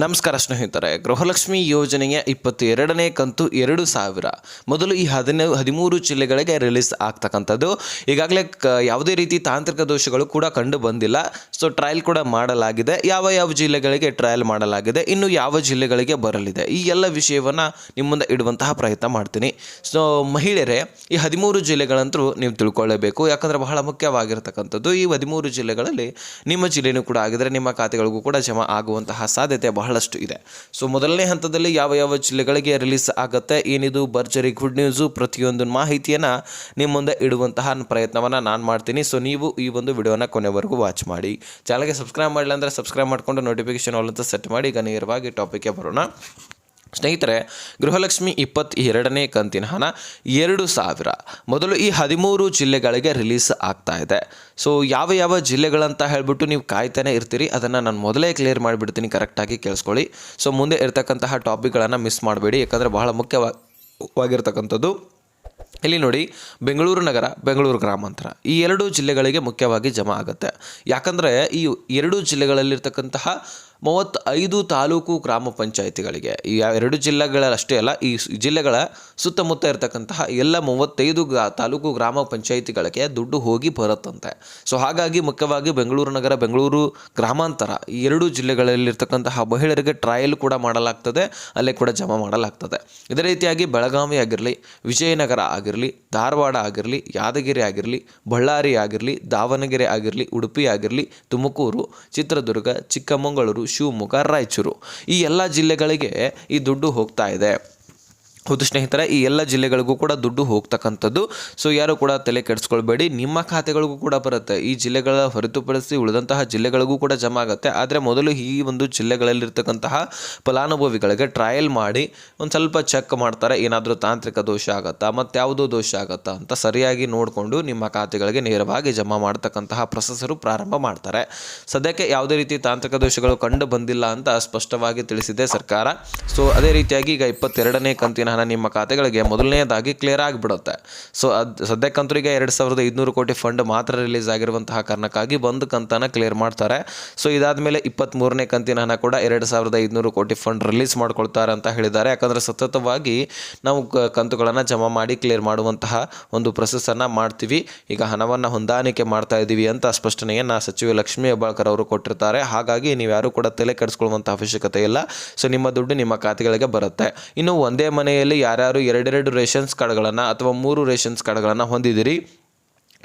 ನಮಸ್ಕಾರ ಸ್ನೇಹಿತರೆ, ಗೃಹಲಕ್ಷ್ಮಿ ಯೋಜನೆಯ ಇಪ್ಪತ್ತೆರಡನೇ ಕಂತು ಎರಡು ಸಾವಿರ. ಮೊದಲು ಈ ಹದಿನ ಹದಿಮೂರು ಜಿಲ್ಲೆಗಳಿಗೆ ರಿಲೀಸ್ ಆಗ್ತಕ್ಕಂಥದ್ದು. ಈಗಾಗಲೇ ಕ, ಯಾವುದೇ ರೀತಿ ತಾಂತ್ರಿಕ ದೋಷಗಳು ಕೂಡ ಕಂಡು ಬಂದಿಲ್ಲ. ಸೊ ಟ್ರಯಲ್ ಕೂಡ ಮಾಡಲಾಗಿದೆ. ಯಾವ ಯಾವ ಜಿಲ್ಲೆಗಳಿಗೆ ಟ್ರಯಲ್ ಮಾಡಲಾಗಿದೆ, ಇನ್ನು ಯಾವ ಜಿಲ್ಲೆಗಳಿಗೆ ಬರಲಿದೆ, ಈ ಎಲ್ಲ ವಿಷಯವನ್ನು ನಿಮ್ಮ ಮುಂದೆ ಇಡುವಂತಹ ಪ್ರಯತ್ನ ಮಾಡ್ತೀನಿ. ಸೊ ಮಹಿಳೆಯರೇ, ಈ ಹದಿಮೂರು ಜಿಲ್ಲೆಗಳಂತೂ ನೀವು ತಿಳ್ಕೊಳ್ಳಬೇಕು ಯಾಕಂದರೆ ಬಹಳ ಮುಖ್ಯವಾಗಿರ್ತಕ್ಕಂಥದ್ದು ಈ ಹದಿಮೂರು ಜಿಲ್ಲೆಗಳಲ್ಲಿ ನಿಮ್ಮ ಜಿಲ್ಲೆಯೂ ಕೂಡ ಆಗಿದರೆ ನಿಮ್ಮ ಖಾತೆಗಳಿಗೂ ಕೂಡ ಜಮಾ ಆಗುವಂತಹ ಸಾಧ್ಯತೆ ಬಹಳಷ್ಟು ಇದೆ. ಸೊ ಮೊದಲನೇ ಹಂತದಲ್ಲಿ ಯಾವ ಯಾವ ಜಿಲ್ಲೆಗಳಿಗೆ ರಿಲೀಸ್ ಆಗುತ್ತೆ, ಏನಿದು, ಭರ್ಜರಿ ಗುಡ್ ನ್ಯೂಸು ಪ್ರತಿಯೊಂದು ಮಾಹಿತಿಯನ್ನು ನಿಮ್ಮ ಮುಂದೆ ಇಡುವಂತಹ ಪ್ರಯತ್ನವನ್ನು ನಾನು ಮಾಡ್ತೀನಿ. ಸೊ ನೀವು ಈ ಒಂದು ವಿಡಿಯೋನ ಕೊನೆವರೆಗೂ ವಾಚ್ ಮಾಡಿ. ಚಾನಲ್ಗೆ ಸಬ್ಸ್ಕ್ರೈಬ್ ಮಾಡಿಲ್ಲ ಅಂದರೆ ಸಬ್ಸ್ಕ್ರೈಬ್ ಮಾಡಿಕೊಂಡು ನೋಟಿಫಿಕೇಶನ್ ಆಲ್ ಸೆಟ್ ಮಾಡಿ. ಈಗ ನೇರವಾಗಿ ಟಾಪಿಕ್ಗೆ ಬರೋಣ. ಸ್ನೇಹಿತರೆ, ಗೃಹಲಕ್ಷ್ಮಿ ಇಪ್ಪತ್ತೆರಡನೇ ಕಂತಿನ ಹಣ ಎರಡು ಸಾವಿರ. ಮೊದಲು ಈ ಹದಿಮೂರು ಜಿಲ್ಲೆಗಳಿಗೆ ರಿಲೀಸ್ ಆಗ್ತಾ ಇದೆ. ಸೊ ಯಾವ ಯಾವ ಜಿಲ್ಲೆಗಳಂತ ಹೇಳ್ಬಿಟ್ಟು ನೀವು ಕಾಯ್ತಾನೆ ಇರ್ತೀರಿ, ಅದನ್ನು ನಾನು ಮೊದಲೇ ಕ್ಲಿಯರ್ ಮಾಡಿಬಿಡ್ತೀನಿ ಕರೆಕ್ಟಾಗಿ ಕೇಳಿಸ್ಕೊಳ್ಳಿ. ಸೊ ಮುಂದೆ ಇರ್ತಕ್ಕಂತಹ ಟಾಪಿಕ್ಗಳನ್ನು ಮಿಸ್ ಮಾಡಬೇಡಿ, ಯಾಕಂದರೆ ಬಹಳ ಮುಖ್ಯವಾಗಿರ್ತಕ್ಕಂಥದ್ದು. ಇಲ್ಲಿ ನೋಡಿ, ಬೆಂಗಳೂರು ನಗರ, ಬೆಂಗಳೂರು ಗ್ರಾಮಾಂತರ. ಈ ಎರಡು ಜಿಲ್ಲೆಗಳಿಗೆ ಮುಖ್ಯವಾಗಿ ಜಮಾ ಆಗುತ್ತೆ. ಯಾಕಂದರೆ ಈ ಎರಡು ಜಿಲ್ಲೆಗಳಲ್ಲಿರ್ತಕ್ಕಂತಹ ಮೂವತ್ತೈದು ತಾಲೂಕು ಗ್ರಾಮ ಪಂಚಾಯಿತಿಗಳಿಗೆ, ಈ ಎರಡು ಜಿಲ್ಲೆಗಳಷ್ಟೇ ಅಲ್ಲ, ಈ ಜಿಲ್ಲೆಗಳ ಸುತ್ತಮುತ್ತ ಇರತಕ್ಕಂತಹ ಎಲ್ಲ ಮೂವತ್ತೈದು ಗ್ರಾ, ತಾಲೂಕು ಗ್ರಾಮ ಪಂಚಾಯಿತಿಗಳಿಗೆ ದುಡ್ಡು ಹೋಗಿ ಬರುತ್ತಂತೆ. ಸೊ ಹಾಗಾಗಿ ಮುಖ್ಯವಾಗಿ ಬೆಂಗಳೂರು ನಗರ, ಬೆಂಗಳೂರು ಗ್ರಾಮಾಂತರ, ಈ ಎರಡು ಜಿಲ್ಲೆಗಳಲ್ಲಿರ್ತಕ್ಕಂತಹ ಮಹಿಳೆಯರಿಗೆ ಟ್ರಯಲ್ ಕೂಡ ಮಾಡಲಾಗ್ತದೆ, ಅಲ್ಲೇ ಕೂಡ ಜಮಾ ಮಾಡಲಾಗ್ತದೆ. ಇದೇ ರೀತಿಯಾಗಿ ಬೆಳಗಾವಿ ಆಗಿರಲಿ, ವಿಜಯನಗರ ಆಗಿರಲಿ, ಧಾರವಾಡ ಆಗಿರಲಿ, ಯಾದಗಿರಿ ಆಗಿರಲಿ, ಬಳ್ಳಾರಿ ಆಗಿರಲಿ, ದಾವಣಗೆರೆ ಆಗಿರಲಿ, ಉಡುಪಿ ಆಗಿರಲಿ, ತುಮಕೂರು, ಚಿತ್ರದುರ್ಗ, ಚಿಕ್ಕಮಗಳೂರು ಶಿವಮೊಗ್ಗ ರಾಯಚೂರು. ಈ ಎಲ್ಲ ಜಿಲ್ಲೆಗಳಿಗೆ ಈ ದುಡ್ಡು ಹೋಗ್ತಾ ಇದೆ. ಹೌದು ಸ್ನೇಹಿತರೆ, ಈ ಎಲ್ಲ ಜಿಲ್ಲೆಗಳಿಗೂ ಕೂಡ ದುಡ್ಡು ಹೋಗ್ತಕ್ಕಂಥದ್ದು. ಸೊ ಯಾರು ಕೂಡ ತಲೆ ಕೆಡಿಸ್ಕೊಳ್ಬೇಡಿ. ನಿಮ್ಮ ಖಾತೆಗಳಿಗೂ ಕೂಡ ಬರುತ್ತೆ. ಈ ಜಿಲ್ಲೆಗಳ ಹೊರತುಪಡಿಸಿ ಉಳಿದಂತಹ ಜಿಲ್ಲೆಗಳಿಗೂ ಕೂಡ ಜಮಾ ಆಗುತ್ತೆ. ಆದರೆ ಮೊದಲು ಈ ಒಂದು ಜಿಲ್ಲೆಗಳಲ್ಲಿರ್ತಕ್ಕಂತಹ ಫಲಾನುಭವಿಗಳಿಗೆ ಟ್ರಯಲ್ ಮಾಡಿ ಒಂದು ಸ್ವಲ್ಪ ಚೆಕ್ ಮಾಡ್ತಾರೆ. ಏನಾದರೂ ತಾಂತ್ರಿಕ ದೋಷ ಆಗುತ್ತಾ? ಮತ್ತು ಯಾವುದೋ ದೋಷ ಆಗುತ್ತಾ? ಅಂತ ಸರಿಯಾಗಿ ನೋಡಿಕೊಂಡು ನಿಮ್ಮ ಖಾತೆಗಳಿಗೆ ನೇರವಾಗಿ ಜಮಾ ಮಾಡ್ತಕ್ಕಂತಹ ಪ್ರೊಸೆಸರು ಪ್ರಾರಂಭ ಮಾಡ್ತಾರೆ. ಸದ್ಯಕ್ಕೆ ಯಾವುದೇ ರೀತಿ ತಾಂತ್ರಿಕ ದೋಷಗಳು ಕಂಡು ಬಂದಿಲ್ಲ ಅಂತ ಸ್ಪಷ್ಟವಾಗಿ ತಿಳಿಸಿದೆ ಸರ್ಕಾರ. ಸೊ ಅದೇ ರೀತಿಯಾಗಿ ಈಗ ಇಪ್ಪತ್ತೆರಡನೇ ಕಂತಿನ ಹಣ ನಿಮ್ಮ ಖಾತೆಗಳಿಗೆ ಮೊದಲನೆಯದಾಗಿ ಕ್ಲಿಯರ್ ಆಗಿಬಿಡುತ್ತೆ. ಸೊ ಅದು ಸದ್ಯಕ್ಕಂತೂ ಈಗ ಎರಡು ಸಾವಿರದ ಐದುನೂರು ಕೋಟಿ ಫಂಡ್ ಮಾತ್ರ ರಿಲೀಸ್ ಆಗಿರುವಂತಹ ಕಾರಣಕ್ಕಾಗಿ ಒಂದು ಕಂತನ್ನು ಕ್ಲಿಯರ್ ಮಾಡ್ತಾರೆ. ಸೊ ಇದಾದಮೇಲೆ ಇಪ್ಪತ್ತ್ಮೂರನೇ ಕಂತಿನ ಹಣ ಕೂಡ ಎರಡು ಸಾವಿರದ ಐದುನೂರು ಕೋಟಿ ಫಂಡ್ ರಿಲೀಸ್ ಮಾಡ್ಕೊಳ್ತಾರೆ ಅಂತ ಹೇಳಿದ್ದಾರೆ. ಯಾಕಂದರೆ ಸತತವಾಗಿ ನಾವು ಕಂತುಗಳನ್ನು ಜಮಾ ಮಾಡಿ ಕ್ಲಿಯರ್ ಮಾಡುವಂತಹ ಒಂದು ಪ್ರೊಸೆಸನ್ನು ಮಾಡ್ತೀವಿ. ಈಗ ಹಣವನ್ನು ಹೊಂದಾಣಿಕೆ ಮಾಡ್ತಾ ಇದ್ದೀವಿ ಅಂತ ಸ್ಪಷ್ಟನೆಯನ್ನು ಸಚಿವ ಲಕ್ಷ್ಮೀ ಹೆಬ್ಬಾಳ್ಕರ್ ಅವರು ಕೊಟ್ಟಿರ್ತಾರೆ. ಹಾಗಾಗಿ ನೀವು ಯಾರು ಕೂಡ ತಲೆ ಕೆಡಿಸ್ಕೊಳ್ಳುವಂಥ ಅವಶ್ಯಕತೆ ಇಲ್ಲ. ಸೊ ನಿಮ್ಮ ದುಡ್ಡು ನಿಮ್ಮ ಖಾತೆಗಳಿಗೆ ಬರುತ್ತೆ. ಇನ್ನು ಒಂದೇ ಮನೆಯಲ್ಲಿ ಯಾರ್ಯಾರು ಎರಡೆರಡು ರೇಷನ್ಸ್ ಕಾರ್ಡ್ಗಳನ್ನು ಅಥವಾ ಮೂರು ರೇಷನ್ಸ್ ಕಾರ್ಡ್ಗಳನ್ನು ಹೊಂದಿದ್ದೀರಿ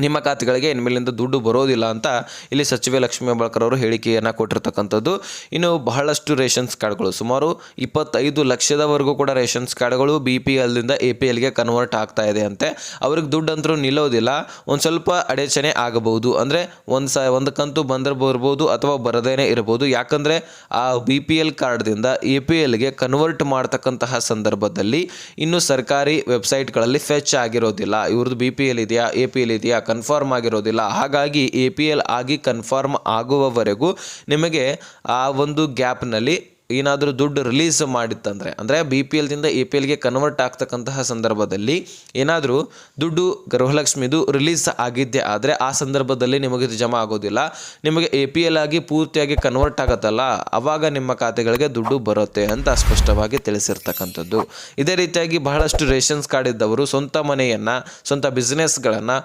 ನಿಮ್ಮ ಖಾತೆಗಳಿಗೆ ಇನ್ಮೇಲಿಂದ ದುಡ್ಡು ಬರೋದಿಲ್ಲ ಅಂತ ಇಲ್ಲಿ ಸಚಿವೆ ಲಕ್ಷ್ಮೀ ಹೆಬ್ಬಾಳ್ಕರ್ ಅವರು ಹೇಳಿಕೆಯನ್ನು ಕೊಟ್ಟಿರ್ತಕ್ಕಂಥದ್ದು. ಇನ್ನು ಬಹಳಷ್ಟು ರೇಷನ್ಸ್ ಕಾರ್ಡ್ಗಳು, ಸುಮಾರು ಇಪ್ಪತ್ತೈದು ಲಕ್ಷದವರೆಗೂ ಕೂಡ ರೇಷನ್ಸ್ ಕಾರ್ಡ್ಗಳು ಬಿ ಪಿ ಎಲ್ದಿಂದ ಎ ಪಿ ಎಲ್ಗೆ ಕನ್ವರ್ಟ್ ಆಗ್ತಾ ಇದೆ ಅಂತೆ. ಅವ್ರಿಗೆ ದುಡ್ಡು ಅಂತರೂ ನಿಲ್ಲೋದಿಲ್ಲ, ಒಂದು ಸ್ವಲ್ಪ ಅಡಚಣೆ ಆಗಬಹುದು. ಅಂದರೆ ಒಂದು ಸ, ಒಂದು ಕಂತು ಬಂದರೆ ಬರ್ಬೋದು ಅಥವಾ ಬರದೇನೆ ಇರಬಹುದು ಯಾಕಂದರೆ ಆ ಬಿ ಪಿ ಎಲ್ ಕಾರ್ಡ್ದಿಂದ ಎ ಪಿ ಎಲ್ಗೆ ಕನ್ವರ್ಟ್ ಮಾಡ್ತಕ್ಕಂತಹ ಸಂದರ್ಭದಲ್ಲಿ ಇನ್ನು ಸರ್ಕಾರಿ ವೆಬ್ಸೈಟ್ಗಳಲ್ಲಿ ಫೆಚ್ ಆಗಿರೋದಿಲ್ಲ. ಇವ್ರದ್ದು ಬಿ ಪಿ ಎಲ್ ಇದೆಯಾ, ಎ ಪಿ ಎಲ್ ಇದೆಯಾ ಕನ್ಫರ್ಮ್ ಆಗಿರೋದಿಲ್ಲ. ಹಾಗಾಗಿ ಎ ಪಿ ಎಲ್ ಆಗಿ ಕನ್ಫರ್ಮ್ ಆಗುವವರೆಗೂ ನಿಮಗೆ ಆ ಒಂದು ಗ್ಯಾಪ್ನಲ್ಲಿ ಏನಾದರೂ ದುಡ್ಡು ರಿಲೀಸ್ ಮಾಡಿತ್ತಂದರೆ, ಅಂದರೆ ಬಿ ಪಿ ಎಲ್ದಿಂದ ಎ ಪಿ ಎಲ್ಗೆ ಕನ್ವರ್ಟ್ ಆಗ್ತಕ್ಕಂತಹ ಸಂದರ್ಭದಲ್ಲಿ ಏನಾದರೂ ದುಡ್ಡು ಗೃಹಲಕ್ಷ್ಮಿದು ರಿಲೀಸ್ ಆಗಿದ್ದೆ ಆದರೆ ಆ ಸಂದರ್ಭದಲ್ಲಿ ನಿಮಗೆ ಇದು ಜಮಾ ಆಗೋದಿಲ್ಲ. ನಿಮಗೆ ಎ ಪಿ ಎಲ್ ಆಗಿ ಪೂರ್ತಿಯಾಗಿ ಕನ್ವರ್ಟ್ ಆಗುತ್ತಲ್ಲ ಆವಾಗ ನಿಮ್ಮ ಖಾತೆಗಳಿಗೆ ದುಡ್ಡು ಬರುತ್ತೆ ಅಂತ ಸ್ಪಷ್ಟವಾಗಿ ತಿಳಿಸಿರ್ತಕ್ಕಂಥದ್ದು. ಇದೇ ರೀತಿಯಾಗಿ ಬಹಳಷ್ಟು ರೇಷನ್ಸ್ ಕಾರ್ಡ್ ಇದ್ದವರು ಸ್ವಂತ ಮನೆಯನ್ನು, ಸ್ವಂತ ಬಿಸ್ನೆಸ್ಗಳನ್ನು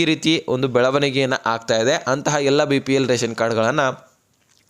ಈ ರೀತಿ ಒಂದು ಬೆಳವಣಿಗೆಯನ್ನು ಆಗ್ತಾ ಇದೆ. ಅಂತಹ ಎಲ್ಲ ಬಿ ಪಿ ಎಲ್ ರೇಷನ್ ಕಾರ್ಡ್ಗಳನ್ನು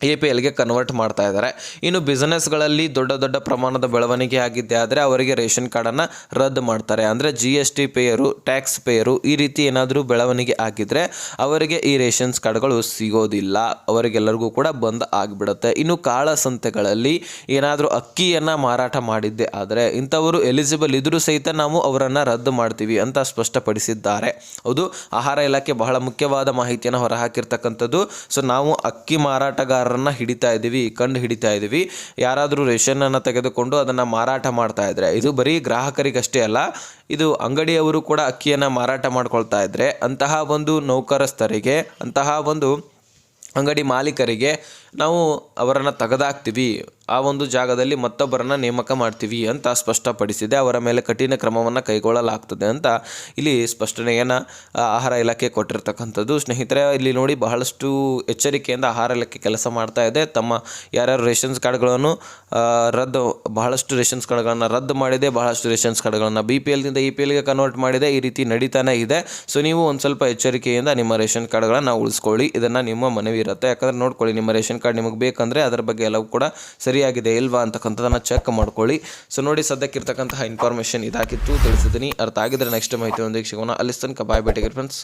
ಎ ಪಿ ಎಲ್ಗೆ ಕನ್ವರ್ಟ್ ಮಾಡ್ತಾ ಇದ್ದಾರೆ. ಇನ್ನು ಬಿಸ್ನೆಸ್ಗಳಲ್ಲಿ ದೊಡ್ಡ ದೊಡ್ಡ ಪ್ರಮಾಣದ ಬೆಳವಣಿಗೆ ಆಗಿದ್ದೆ ಆದರೆ ಅವರಿಗೆ ರೇಷನ್ ಕಾರ್ಡನ್ನು ರದ್ದು ಮಾಡ್ತಾರೆ. ಅಂದರೆ G S T payer tax payer ಈ ರೀತಿ ಏನಾದರೂ ಬೆಳವಣಿಗೆ ಆಗಿದ್ದರೆ ಅವರಿಗೆ ಈ ರೇಷನ್ಸ್ ಕಾರ್ಡ್ಗಳು ಸಿಗೋದಿಲ್ಲ. ಅವರಿಗೆಲ್ಲರಿಗೂ ಕೂಡ ಬಂದ್ ಆಗಿಬಿಡುತ್ತೆ. ಇನ್ನು ಕಾಳಸಂತೆಗಳಲ್ಲಿ ಏನಾದರೂ ಅಕ್ಕಿಯನ್ನು ಮಾರಾಟ ಮಾಡಿದ್ದೆ ಆದರೆ ಇಂಥವರು ಎಲಿಜಿಬಲ್ ಇದ್ರೂ ಸಹಿತ ನಾವು ಅವರನ್ನು ರದ್ದು ಮಾಡ್ತೀವಿ ಅಂತ ಸ್ಪಷ್ಟಪಡಿಸಿದ್ದಾರೆ. ಹೌದು, ಆಹಾರ ಇಲಾಖೆ ಬಹಳ ಮುಖ್ಯವಾದ ಮಾಹಿತಿಯನ್ನು ಹೊರಹಾಕಿರ್ತಕ್ಕಂಥದ್ದು. ಸೊ ನಾವು ಅಕ್ಕಿ ಮಾರಾಟಗಾರರನ್ನ ಹಿಡಿತಾ ಇದ್ದೀವಿ ಕಂಡು ಹಿಡಿತಾ ಇದ್ದೀವಿ ಯಾರಾದರೂ ರೇಷನನ್ನು ತೆಗೆದುಕೊಂಡು ಅದನ್ನು ಮಾರಾಟ ಮಾಡ್ತಾ ಇದ್ರೆ, ಇದು ಬರೀ ಗ್ರಾಹಕರಿಗಷ್ಟೇ ಅಲ್ಲ, ಇದು ಅಂಗಡಿಯವರು ಕೂಡ ಅಕ್ಕಿಯನ್ನು ಮಾರಾಟ ಮಾಡ್ಕೊಳ್ತಾ ಇದ್ರೆ, ಅಂತಹ ಒಂದು ನೌಕರಸ್ಥರಿಗೆ, ಅಂತಹ ಒಂದು ಅಂಗಡಿ ಮಾಲೀಕರಿಗೆ ನಾವು ಅವರನ್ನು ತೆಗೆದಾಕ್ತೀವಿ. ಆ ಒಂದು ಜಾಗದಲ್ಲಿ ಮತ್ತೊಬ್ಬರನ್ನ ನೇಮಕ ಮಾಡ್ತೀವಿ ಅಂತ ಸ್ಪಷ್ಟಪಡಿಸಿದೆ. ಅವರ ಮೇಲೆ ಕಠಿಣ ಕ್ರಮವನ್ನು ಕೈಗೊಳ್ಳಲಾಗ್ತದೆ ಅಂತ ಇಲ್ಲಿ ಸ್ಪಷ್ಟನೆಯನ್ನು ಆಹಾರ ಇಲಾಖೆ ಕೊಟ್ಟಿರ್ತಕ್ಕಂಥದ್ದು. ಸ್ನೇಹಿತರೆ, ಇಲ್ಲಿ ನೋಡಿ ಬಹಳಷ್ಟು ಎಚ್ಚರಿಕೆಯಿಂದ ಆಹಾರ ಇಲಾಖೆ ಕೆಲಸ ಮಾಡ್ತಾ ಇದೆ. ತಮ್ಮ ಯಾರ್ಯಾರು ರೇಷನ್ಸ್ ಕಾರ್ಡ್ಗಳನ್ನು ರದ್ದು, ಬಹಳಷ್ಟು ರೇಷನ್ಸ್ ಕಾರ್ಡ್ಗಳನ್ನು ರದ್ದು ಮಾಡಿದೆ, ಬಹಳಷ್ಟು ರೇಷನ್ಸ್ ಕಾರ್ಡ್ಗಳನ್ನು ಬಿ ಪಿ ಎಲ್ನಿಂದ ಇ ಪಿ ಎಲ್ಗೆ ಕನ್ವರ್ಟ್ ಮಾಡಿದೆ, ಈ ರೀತಿ ನಡೀತಾನೆ ಇದೆ. ಸೊ, ನೀವು ಒಂದು ಸ್ವಲ್ಪ ಎಚ್ಚರಿಕೆಯಿಂದ ನಿಮ್ಮ ರೇಷನ್ ಕಾರ್ಡ್ಗಳನ್ನು ಉಳಿಸ್ಕೊಳ್ಳಿ. ಇದನ್ನು ನಿಮ್ಮ ಮನವಿ ಇರುತ್ತೆ ಯಾಕಂದರೆ ನೋಡ್ಕೊಳ್ಳಿ, ನಿಮ್ಮ ರೇಷನ್ ಕಾರ್ಡ್ ನಿಮಗೆ ಬೇಕಂದರೆ ಅದರ ಬಗ್ಗೆ ಎಲ್ಲವೂ ಕೂಡ ಸರಿಯಾಗಿದೆ ಇಲ್ವಾ ಅಂತಕ್ಕಂಥದ್ದನ್ನು ಚೆಕ್ ಮಾಡ್ಕೊಳ್ಳಿ. ಸೊ ನೋಡಿ ಸದ್ಯಕ್ಕಿರ್ತಕ್ಕಂತಹ ಇನ್ಫಾರ್ಮೇಷನ್ ಇದಾಗಿತ್ತು ತಿಳಿಸಿದ್ದೀನಿ ಅರ್ಥ ಆಗಿದ್ರೆ ನೆಕ್ಸ್ಟ್ ಮಾಹಿತಿ ಒಂದಿಗೆ ಸಿಗೋಣ ಅಲ್ಲಿ ತನಕ ಬಾಯ್ ಬೇಟಿಗೆ ಫ್ರೆಂಡ್ಸ್